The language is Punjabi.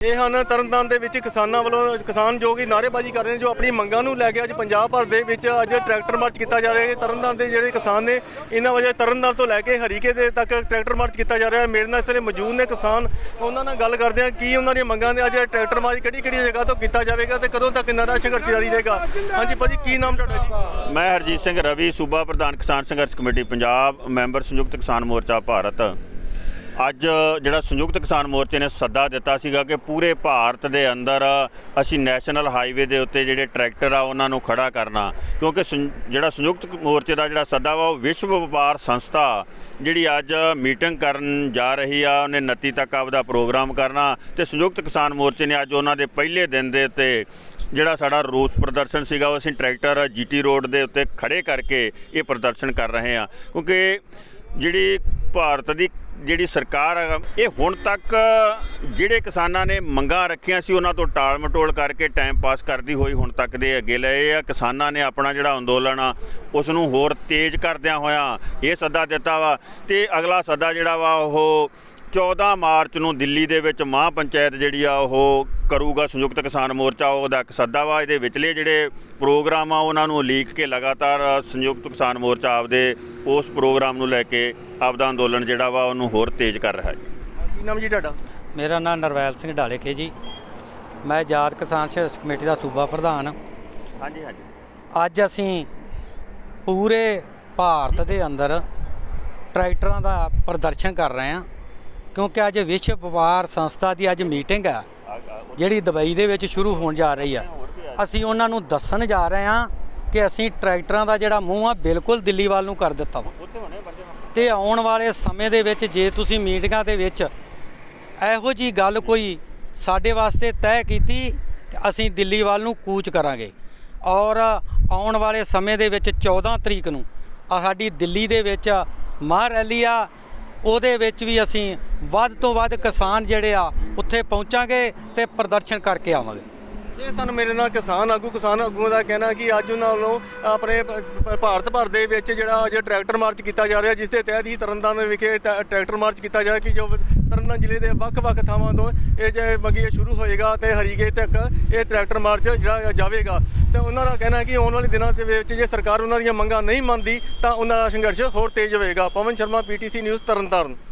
ਇਹ ਹਨ ਤਰਨਤਾਰਨ ਦੇ ਵਿੱਚ ਕਿਸਾਨਾਂ ਵੱਲੋਂ ਕਿਸਾਨ ਜੋ ਕਿ ਨਾਅਰੇਬਾਜ਼ੀ ਕਰ ਰਹੇ ਨੇ, ਜੋ ਆਪਣੀ ਮੰਗਾਂ ਨੂੰ ਲੈ ਕੇ ਅੱਜ ਪੰਜਾਬ ਭਰ ਦੇ ਵਿੱਚ ਅੱਜ ਟਰੈਕਟਰ ਮਾਰਚ ਕੀਤਾ ਜਾ ਰਿਹਾ ਹੈ। ਤਰਨਤਾਰਨ ਦੇ ਜਿਹੜੇ ਕਿਸਾਨ ਨੇ, ਇਹਨਾਂ ਵਜ੍ਹਾ ਤਰਨਤਾਰਨ ਤੋਂ ਲੈ ਕੇ ਹਰੀਕੇ ਦੇ ਤੱਕ ਟਰੈਕਟਰ ਮਾਰਚ ਕੀਤਾ ਜਾ ਰਿਹਾ ਹੈ। ਮੇਰੇ ਨਾਲ ਇਸ ਵੇਲੇ ਮੌਜੂਦ ਨੇ ਕਿਸਾਨ, ਉਹਨਾਂ ਨਾਲ ਗੱਲ ਕਰਦੇ ਹਾਂ, ਕੀ ਉਹਨਾਂ ਦੀਆਂ ਮੰਗਾਂ ਨੇ ਅੱਜ ਟਰੈਕਟਰ ਮਾਰਚ ਕਿਹੜੀ ਕਿਹੜੀ ਜਗ੍ਹਾ ਤੋਂ ਕੀਤਾ ਜਾਵੇਗਾ ਤੇ ਕਦੋਂ ਤੱਕ ਨਾਰਾ ਸੰਘਰਸ਼ ਜਾਰੀ ਰਹੇਗਾ? ਹਾਂਜੀ ਭਾਜੀ, ਕੀ ਨਾਮ ਤੁਹਾਡਾ ਜੀ? ਮੈਂ ਹਰਜੀਤ ਸਿੰਘ ਰਵੀ, ਸੂਬਾ ਪ੍ਰਧਾਨ ਕਿਸਾਨ ਸੰਘਰਸ਼ ਕਮੇਟੀ, ਪੰਜਾਬ, ਮੈਂਬਰ ਸੰਯੁਕਤ ਕਿਸਾਨ ਮੋਰਚਾ, ਭਾਰਤ। ਅੱਜ ਜਿਹੜਾ ਸੰਯੁਕਤ ਕਿਸਾਨ ਮੋਰਚੇ ਨੇ ਸੱਦਾ ਦਿੱਤਾ ਸੀਗਾ ਕਿ ਪੂਰੇ ਭਾਰਤ ਦੇ ਅੰਦਰ ਅਸੀਂ ਨੈਸ਼ਨਲ ਹਾਈਵੇ ਦੇ ਉੱਤੇ ਜਿਹੜੇ ਟਰੈਕਟਰ ਆ, ਉਹਨਾਂ ਨੂੰ ਖੜਾ ਕਰਨਾ। ਕਿਉਂਕਿ ਸੰ- ਜਿਹੜਾ ਸੰਯੁਕਤ ਮੋਰਚੇ ਦਾ ਜਿਹੜਾ ਸੱਦਾ ਵਾ, ਉਹ ਵਿਸ਼ਵ ਵਪਾਰ ਸੰਸਥਾ ਜਿਹੜੀ ਅੱਜ ਮੀਟਿੰਗ ਕਰਨ ਜਾ ਰਹੀ ਆ, ਉਹਨੇ 29 ਤੱਕ ਆਪਦਾ ਪ੍ਰੋਗਰਾਮ ਕਰਨਾ ਤੇ ਸੰਯੁਕਤ ਕਿਸਾਨ ਮੋਰਚੇ ਨੇ ਅੱਜ ਉਹਨਾਂ ਦੇ ਪਹਿਲੇ ਦਿਨ ਦੇ ਉੱਤੇ ਜਿਹੜਾ ਸਾਡਾ ਰੋਸ ਪ੍ਰਦਰਸ਼ਨ ਸੀਗਾ, ਉਹ ਅਸੀਂ ਟਰੈਕਟਰ ਜੀਟੀ ਰੋਡ ਦੇ ਉੱਤੇ ਖੜੇ ਕਰਕੇ ਇਹ ਪ੍ਰਦਰਸ਼ਨ ਕਰ ਰਹੇ ਹਾਂ ਕਿਉਂਕਿ ਜਿਹੜੀ ਭਾਰਤ ਦੀ ਜਿਹੜੀ ਸਰਕਾਰ ਹੈ ਇਹ ਹੁਣ ਤੱਕ ਜਿਹੜੇ ਕਿਸਾਨਾਂ ਨੇ ਮੰਗਾਂ ਰੱਖੀਆਂ ਸੀ, ਉਹਨਾਂ ਤੋਂ ਟਾਲ ਮਟੋਲ ਕਰਕੇ ਟਾਈਮ ਪਾਸ ਕਰਦੀ ਹੋਈ ਹੁਣ ਤੱਕ ਦੇ ਅੱਗੇ ਲਏ ਆ। ਕਿਸਾਨਾਂ ਨੇ ਆਪਣਾ ਜਿਹੜਾ ਅੰਦੋਲਨ ਆ ਉਸ ਨੂੰ ਹੋਰ ਤੇਜ਼ ਕਰਦਿਆਂ ਹੋਇਆ ਇਹ ਸੱਦਾ ਦਿੱਤਾ ਵਾ। ਤੇ ਅਗਲਾ ਸੱਦਾ ਜਿਹੜਾ ਵਾ, ਉਹ 14 ਮਾਰਚ ਨੂੰ ਦਿੱਲੀ ਦੇ ਵਿੱਚ ਮਹਾਂ ਪੰਚਾਇਤ ਜਿਹੜੀ ਆ, ਉਹ ਕਰੂਗਾ ਸੰਯੁਕਤ ਕਿਸਾਨ ਮੋਰਚਾ ਉਹਦਾ ਇੱਕ ਸੱਦਾ ਵਾ। ਇਹਦੇ ਵਿਚਲੇ ਜਿਹੜੇ ਪ੍ਰੋਗਰਾਮ ਆ ਉਹਨਾਂ ਨੂੰ ਲੀਕ ਕੇ ਲਗਾਤਾਰ ਸੰਯੁਕਤ ਕਿਸਾਨ ਮੋਰਚਾ ਆਪਦੇ ਉਸ ਪ੍ਰੋਗਰਾਮ ਨੂੰ ਲੈ ਕੇ ਆਪਦਾ ਅੰਦੋਲਨ ਜਿਹੜਾ ਵਾ ਉਹਨੂੰ ਹੋਰ ਤੇਜ਼ ਕਰ ਰਿਹਾ ਹੈ। ਕੀ ਨਾਮ ਜੀ ਤੁਹਾਡਾ? ਮੇਰਾ ਨਾਮ ਨਰਵੈਲ ਸਿੰਘ ਢਾਲੇਕੇ ਜੀ। ਮੈਂ ਆਜ਼ਾਦ ਕਿਸਾਨ ਸੰਘਰਸ਼ ਕਮੇਟੀ ਦਾ ਸੂਬਾ ਪ੍ਰਧਾਨ। ਹਾਂਜੀ ਹਾਂਜੀ। ਅੱਜ ਅਸੀਂ ਪੂਰੇ ਭਾਰਤ ਦੇ ਅੰਦਰ ਟਰੈਕਟਰਾਂ ਦਾ ਪ੍ਰਦਰਸ਼ਨ ਕਰ ਰਹੇ ਹਾਂ ਕਿਉਂਕਿ ਅੱਜ ਵਿਸ਼ਵ ਵਪਾਰ ਸੰਸਥਾ ਦੀ ਅੱਜ ਮੀਟਿੰਗ ਹੈ ਜਿਹੜੀ ਦੁਬਈ ਦੇ ਵਿੱਚ ਸ਼ੁਰੂ ਹੋਣ ਜਾ ਰਹੀ ਆ। ਅਸੀਂ ਉਹਨਾਂ ਨੂੰ ਦੱਸਣ ਜਾ ਰਹੇ ਹਾਂ ਕਿ ਅਸੀਂ ਟਰੈਕਟਰਾਂ ਦਾ ਜਿਹੜਾ ਮੂੰਹ ਆ ਬਿਲਕੁਲ ਦਿੱਲੀ ਵੱਲ ਨੂੰ ਕਰ ਦਿੱਤਾ ਵਾ। ਤੇ ਆਉਣ ਵਾਲੇ ਸਮੇਂ ਦੇ ਵਿੱਚ ਜੇ ਤੁਸੀਂ ਮੀਟਿੰਗਾਂ ਦੇ ਵਿੱਚ ਇਹੋ ਜੀ ਗੱਲ ਕੋਈ ਸਾਡੇ ਵਾਸਤੇ ਤੈਅ ਕੀਤੀ ਤੇ ਅਸੀਂ ਦਿੱਲੀ ਵੱਲ ਨੂੰ ਕੂਚ ਕਰਾਂਗੇ। ਔਰ ਆਉਣ ਵਾਲੇ ਸਮੇਂ ਦੇ ਵਿੱਚ 14 ਤਰੀਕ ਨੂੰ ਸਾਡੀ ਦਿੱਲੀ ਦੇ ਵਿੱਚ ਮਹਾਂ ਰੈਲੀ ਆ ਉਹਦੇ ਵਿੱਚ ਵੀ ਅਸੀਂ ਵੱਧ ਤੋਂ ਵੱਧ ਕਿਸਾਨ ਜਿਹੜੇ ਆ ਉੱਥੇ ਪਹੁੰਚਾਂਗੇ ਤੇ ਪ੍ਰਦਰਸ਼ਨ ਕਰਕੇ ਆਵਾਂਗੇ। ਇਹ ਸਾਨੂੰ ਮੇਰੇ ਨਾਲ ਕਿਸਾਨ ਆਗੂ, ਕਿਸਾਨ ਆਗੂਆਂ ਦਾ ਕਹਿਣਾ ਕਿ ਅੱਜ ਉਹਨਾਂ ਵੱਲੋਂ ਆਪਣੇ ਭਾਰਤ ਭਰ ਦੇ ਵਿੱਚ ਜਿਹੜਾ ਅੱਜ ਟਰੈਕਟਰ ਮਾਰਚ ਕੀਤਾ ਜਾ ਰਿਹਾ, ਜਿਸ ਦੇ ਤਹਿਤ ਹੀ ਤਰਨਤਾਰਨ ਵਿਖੇ ਟ- ਟਰੈਕਟਰ ਮਾਰਚ ਕੀਤਾ ਜਾ ਰਿਹਾ ਕਿ ਜੋ ਤਰਨਤਾਰਨ ਜ਼ਿਲ੍ਹੇ ਦੇ ਵੱਖ-ਵੱਖ ਥਾਵਾਂ ਤੋਂ ਇਹ ਜੇ ਬਗੀ ਸ਼ੁਰੂ ਹੋਏਗਾ ਤੇ ਹਰੀਕੇ ਤੱਕ ਇਹ ਟਰੈਕਟਰ ਮਾਰਚ ਜਿਹੜਾ ਜਾਵੇਗਾ। ਤੇ ਉਹਨਾਂ ਦਾ ਕਹਿਣਾ ਕਿ ਆਉਣ ਵਾਲੇ ਦਿਨਾਂ ਦੇ ਵਿੱਚ ਜੇ ਸਰਕਾਰ ਉਹਨਾਂ ਦੀਆਂ ਮੰਗਾਂ ਨਹੀਂ ਮੰਨਦੀ, ਤਾਂ ਉਹਨਾਂ ਦਾ ਸੰਘਰਸ਼ ਹੋਰ ਤੇਜ਼ ਹੋਵੇਗਾ ਪਵਨ ਸ਼ਰਮਾ, ਪੀਟੀਸੀ ਨਿਊਜ਼, ਤਰਨਤਾਰਨ।